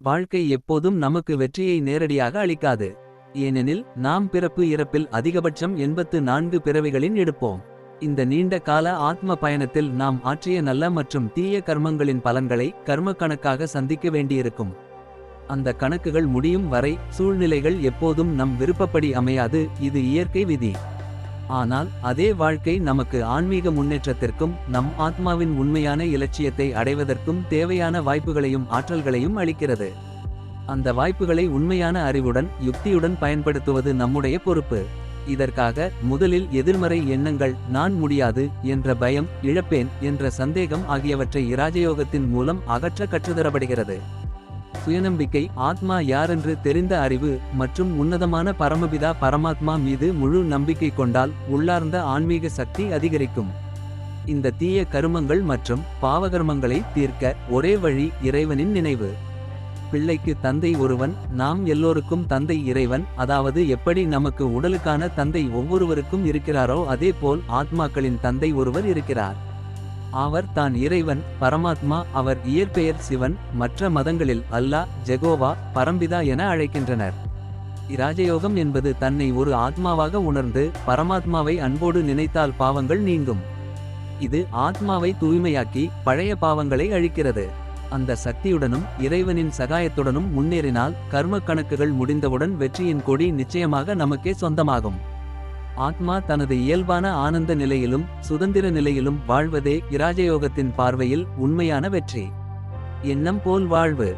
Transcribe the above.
வாழ்க்கை எப்போதும் நமக்கு வெற்றியை நேரடியாக அளிக்காது. ஏனெனில் நாம் பிறப்பு இறப்பில் அதிகபட்சம் எண்பத்து நான்கு பிறவைகளின் எடுப்போம். இந்த நீண்ட கால ஆத்ம பயணத்தில் நாம் ஆற்றிய நல்ல மற்றும் தீய கர்மங்களின் பலன்களை கர்ம கணக்காக சந்திக்க வேண்டியிருக்கும். அந்த கணக்குகள் முடியும் வரை சூழ்நிலைகள் எப்போதும் நம் விருப்பப்படி அமையாது இது இயற்கை விதி. ஆனால் அதே வாழ்க்கை நமக்கு ஆன்மீக முன்னேற்றத்திற்கும் நம் ஆத்மாவின் உண்மையான இலட்சியத்தை அடைவதற்கும் தேவையான வாய்ப்புகளையும் ஆற்றல்களையும் அளிக்கிறது. அந்த வாய்ப்புகளை உண்மையான அறிவுடன் யுக்தியுடன் பயன்படுத்துவது நம்முடைய பொறுப்பு. இதற்காக முதலில் எதிர்மறை எண்ணங்கள் நான் முடியாது என்ற பயம் இழப்பேன் என்ற சந்தேகம் ஆகியவற்றை இராஜயோகத்தின் மூலம் அகற்ற கற்றுதரப்படுகிறது சுயநம்பிக்கை ஆத்மா யாரென்று தெரிந்த அறிவு மற்றும் உன்னதமான பரமபிதா பரமாத்மா மீது முழு நம்பிக்கை கொண்டால் உள்ளார்ந்த ஆன்மீக சக்தி அதிகரிக்கும். இந்த தீய கருமங்கள் மற்றும் பாவகர்மங்களை தீர்க்க ஒரே வழி இறைவனின் நினைவு. பிள்ளைக்கு தந்தை ஒருவன் நாம் எல்லோருக்கும் தந்தை இறைவன் அதாவது எப்படி நமக்கு உடலுக்கான தந்தை ஒவ்வொருவருக்கும் இருக்கிறாரோ அதேபோல் ஆத்மாக்களின் தந்தை ஒருவர் இருக்கிறார். அவர் தான் இறைவன் பரமாத்மா அவர் இயற்பெயர் சிவன் மற்ற மதங்களில் அல்லாஹ் ஜெகோவா பரம்பிதா என அழைக்கின்றனர். இராஜயோகம் என்பது தன்னை ஒரு ஆத்மாவாக உணர்ந்து பரமாத்மாவை அன்போடு நினைத்தால் பாவங்கள் நீங்கும். இது ஆத்மாவை தூய்மையாக்கி பழைய பாவங்களை அழிக்கிறது. அந்த சக்தியுடனும் இறைவனின் சகாயத்துடனும் முன்னேறினால் கர்ம கணக்குகள் முடிந்தவுடன் வெற்றியின் கொடி நிச்சயமாக நமக்கே சொந்தமாகும். ஆத்மா தனது இயல்பான ஆனந்த நிலையிலும் சுதந்திர நிலையிலும் வாழ்வதே இராஜயோகத்தின் பார்வையில் உண்மையான வெற்றி. எண்ணம் போல் வாழ்வு.